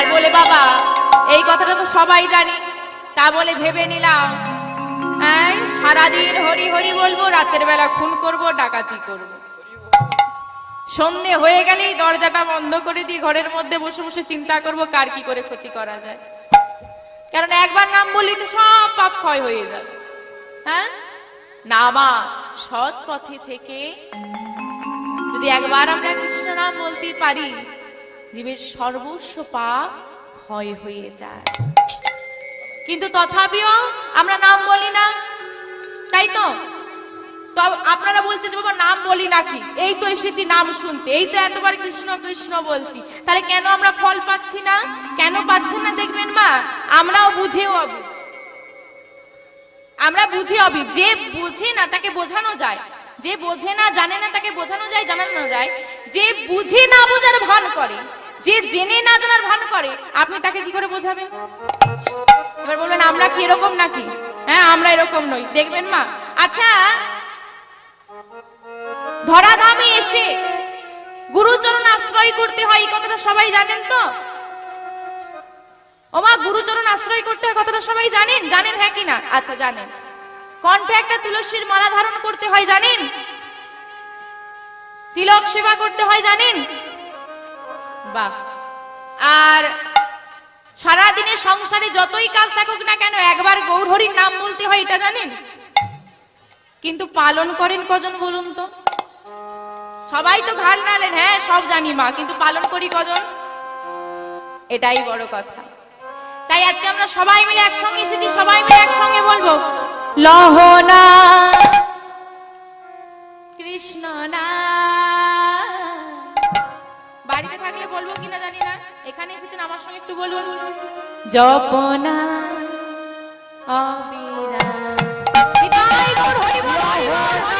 আর বলে, বাবা, এই কথাটা তো সবাই জানি। তা বলে ভেবে নিলাম হ্যাঁ সারাদিন হরি হরি বলব, রাতের বেলা খুন করব, ডাকাতি করব। সন্ধে হয়ে গেলেই দরজাটা বন্ধ করে দিয়ে ঘরের মধ্যে বসে বসে চিন্তা করব, কার কি করে ক্ষতি করা যায়। কারণ একবার নাম বলি তো সব পাপ ক্ষয় হয়ে যাবে। হ্যাঁ? না, মা, সৎ পথে থেকে যদি একবার আমরা কৃষ্ণ নাম বলতে পারি জীবের সর্বস্ব পাপ ক্ষয় হয়ে যায়। কিন্তু তথাপিও আমরা নাম বলি না। তাই তো? আপনারা বলছেন বাবা নাম বলি নাকি? এই তো এসেছি নাম শুনতে। এই তো এতবার কৃষ্ণ কৃষ্ণ বলছি। তাহলে কেন আমরা ফল পাচ্ছি না? কেন পাচ্ছেন না দেখবেন মা? আমরাও বুঝেও অবুঝ। আমরা বুঝি অবি যে বুঝে না, তাকে বোঝানো যায়। যে বোঝে না, জানে না, তাকে বোঝানো যায়, জানানো যায়। যে বুঝে না বোঝার ভান করে যে জেনে না জানার ভান করে, আপনি তাকে কি করে বোঝাবেন? এবার বলবেন, আমরা কি এরকম নাকি? হ্যাঁ আমরা এরকম নই। দেখবেন মা? আচ্ছা ধরাধামে এসে গুরুচরণ আশ্রয় করতে হয়, এই কথাটা সবাই জানেন তো? ওমা গুরুচরণ আশ্রয় করতে হয়, কথাটা সবাই জানেন? জানেন হ্যাঁ কিনা আচ্ছা জানেন। কণ্ঠে একটা তুলসীর মালা ধারণ করতে হয়, জানেন? তিলক সেবা করতে হয়, জানেন? বাহ। আর সারাদিনে সংসারে যতই কাজ থাকুক না কেন, একবার গৌরহরির নাম বলতে হয়, এটা জানেন? কিন্তু পালন করেন কজন বলুন তো? সবাই তো ঘাল নালেন হ্যাঁ সব জানি মা, কিন্তু পালন করি কজন? এটাই বড় কথা। তাই আজকে আমরা সবাই মিলে একসঙ্গে এসেছি, সবাই মিলে একসঙ্গে বলব, লহনা, কৃষ্ণ না বলব কিনা জানি না। এখানে এসেছেন আমার সঙ্গে একটু বলুন জপনা অবিরা হরি বল,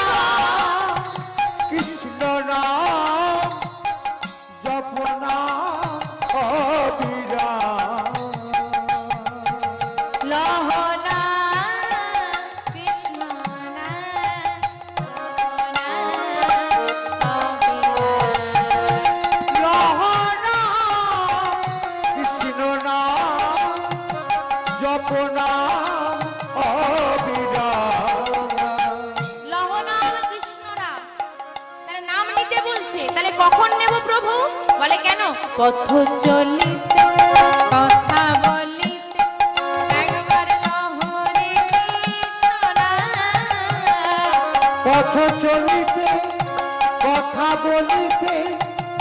নিতে বলছে? তাহলে কখন নেব প্রভু? বলে কেন? পথ চলিতে কথা বলিতে একবার লহরে পথ চলিতে কথা বলিতে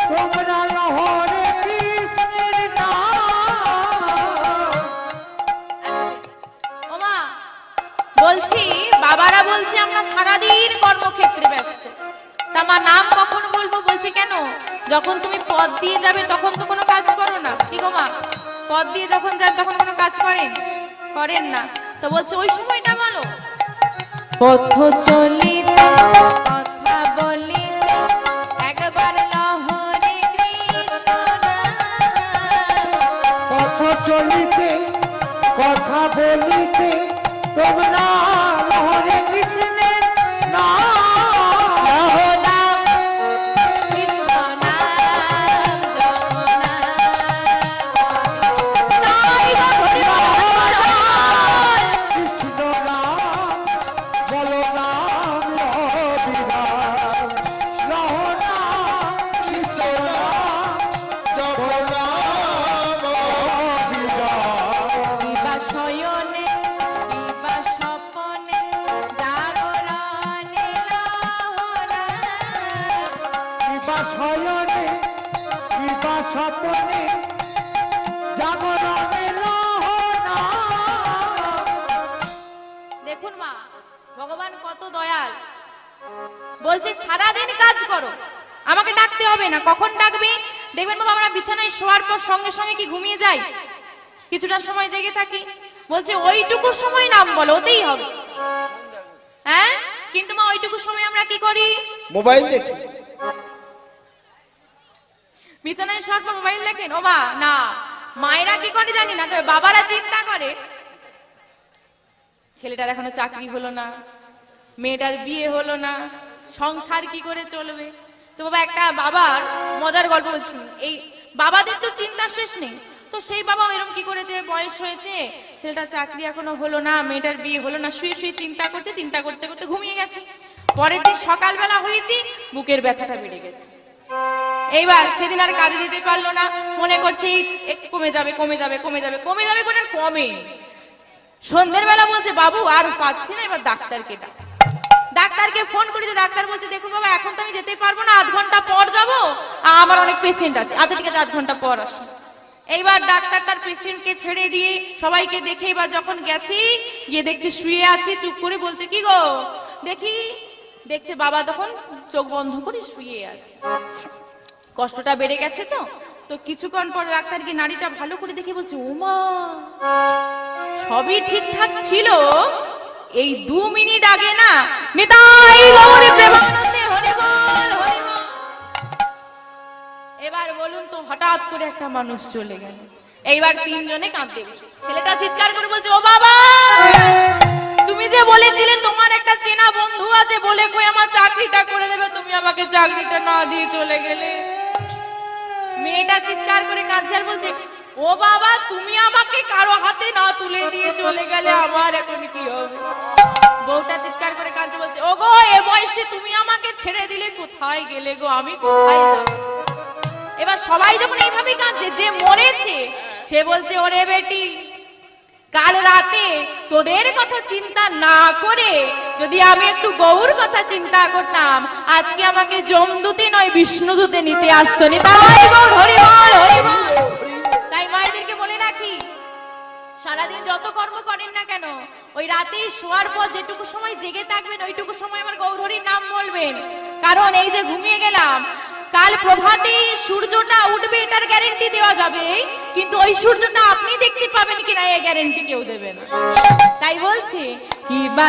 তোমরা লহরে কৃষ্ণের ওমা বলছি বাবারা বলছে আমরা সারাদিন কর্মক্ষেত্রে ব্যস্ত। তা মা নাম কখন বলব? বলছে কেন? যখন তুমি পদ দিয়ে যাবে তখন তো কোনো কাজ করো না। কি গো মা? পদ দিয়ে যখন যান তখন কোনো কাজ করেন? করেন না। তো বলছে ওই সময়টা বলো। পথ চলিতে কথা বলিতে একবার লহরে কৃষ্ণ পথ চলিতে কথা বলিতে তোমরা লহরে কৃষ্ণের কিবা স্বপনে জাগরণে দেখুন মা ভগবান কত দয়াল। বলছে সারাদিন কাজ করো। আমাকে ডাকতে হবে না। কখন ডাকবে? দেখবেন বাবা আমরা বিছানায় শোয়ার পর সঙ্গে সঙ্গে কি ঘুমিয়ে যাই? কিছুটা সময় জেগে থাকি। বলছে ওইটুকু সময় নাম বলো ওতেই হবে। হ্যাঁ? কিন্তু মা ওইটুকু সময় আমরা কি করি? মোবাইল দেখি। বিছানায় পর মোবাইল দেখেন ও মা, না। মায়েরা কি করে জানি না, তবে বাবারা চিন্তা করে। ছেলেটার এখনও চাকরি হলো না, মেয়েটার বিয়ে হলো না, সংসার কি করে চলবে? তো বাবা, একটা বাবার মজার গল্প বলছি এই বাবাদের তো চিন্তা শেষ নেই। তো সেই বাবা এরকম কি করেছে? বয়স হয়েছে, ছেলেটার চাকরি এখনও হলো না, মেয়েটার বিয়ে হলো না, শুয়ে শুয়ে চিন্তা করছে, চিন্তা করতে করতে ঘুমিয়ে গেছে। পরের দিন সকালবেলা হয়েছি, বুকের ব্যথাটা বেড়ে গেছে। এইবার সেদিন আর কাজে যেতে পারল না। মনে করছে কমে যাবে কমে যাবে কমে যাবে কমে যাবে আর কমে? সন্ধ্যের বেলা বলছে, বাবু, আর পাচ্ছি না। এবার ডাক্তারকে ডাক। ডাক্তারকে ফোন করেছে ডাক্তার বলছে, দেখুন বাবা, এখন তো আমি যেতে পারব না, আধ ঘণ্টা পর যাব। আমার অনেক পেশেন্ট আছে। আচ্ছা ঠিক আছে, আধ ঘণ্টা পর আসুন। এইবার ডাক্তার তার পেশেন্টকে ছেড়ে দিয়ে সবাইকে দেখে এবার যখন গেছি, গিয়ে দেখছে, শুয়ে আছে, চুপ করে বলছে, কি গো? দেখি, দেখছে বাবা তখন চোখ বন্ধ করে শুয়ে আছে। কষ্টটা বেড়ে গেছে তো? তো কিছুক্ষণ পর ডাক্তার গিয়ে নারীটা ভালো করে দেখে বলছে, উমা, সবই ঠিকঠাক ছিল। এই দু মিনিট আগে না নিতাই গৌরী প্রেমানন্দে হরিবল হরিবল। এবার বলুন তো, হঠাৎ করে একটা মানুষ চলে গেল। এইবার তিনজনে কাঁদতে। ছেলেটা চিৎকার করে বলছে, ও বাবা! তুমি যে বলেছিলে তোমার একটা চেনা বন্ধু আছে বলে কই আমার চাকরিটা করে দেবে? তুমি আমাকে চাকরিটা না দিয়ে চলে গেলে। মেয়েটা চিৎকার করে কাঁদছে আর বলছে, ও বাবা, তুমি আমাকে কারও হাতে না তুলে দিয়ে চলে গেলে আমার এখন কি হবে? বউটা চিৎকার করে কাঁদছে, বলছে ও গো এ বয়সে তুমি আমাকে ছেড়ে দিলে কোথায় গেলে গো? আমি কোথায় যাব? এবার সবাই যখন এইভাবে কাঁদছে, যে মরেছে, সে বলছে, ওরে বেটি, কাল রাতে তোদের কথা চিন্তা না করে যদি আমি একটু গৌর কথা চিন্তা করতাম, আজকে আমাকে যমদূতে নয়, বিষ্ণুদূতে নিতে আসতো নি। তাই তাই মায়েদেরকে বলে রাখি, সারাদিন যত কর্ম করেন না কেন, ওই রাতে শোয়ার পর যেটুকু সময় জেগে থাকবেন, ওইটুকু সময় আমার গৌরহরির নাম বলবেন। কারণ এই যে ঘুমিয়ে গেলাম কাল প্রভাতে সূর্যটা উঠবে, এটার গ্যারেন্টি দেওয়া যাবে। কিন্তু ওই সূর্যটা আপনি দেখতে পাবেন কিনা এই গ্যারেন্টি কেউ দেবে না। তাই বলছি, কি বা